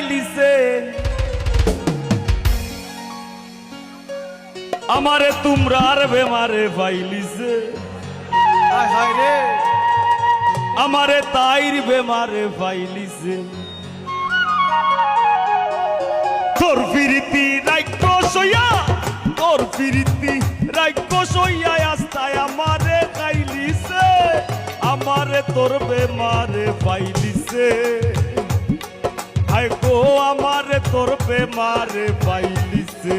লিছে। আমারে তোমরা আর বেমারে পাইলিছে আমারে তাইর বেমারে পাইলিছে তোর ফিরিতি রাজ্য সইয়া তোর ফিরিতি রাজ্য সইয়া আস্তায় আমারে খাইলিছে আমারে তোর বেমারে পাইলিছে হায় গো আমার তোর বেমারে পাইলিছে।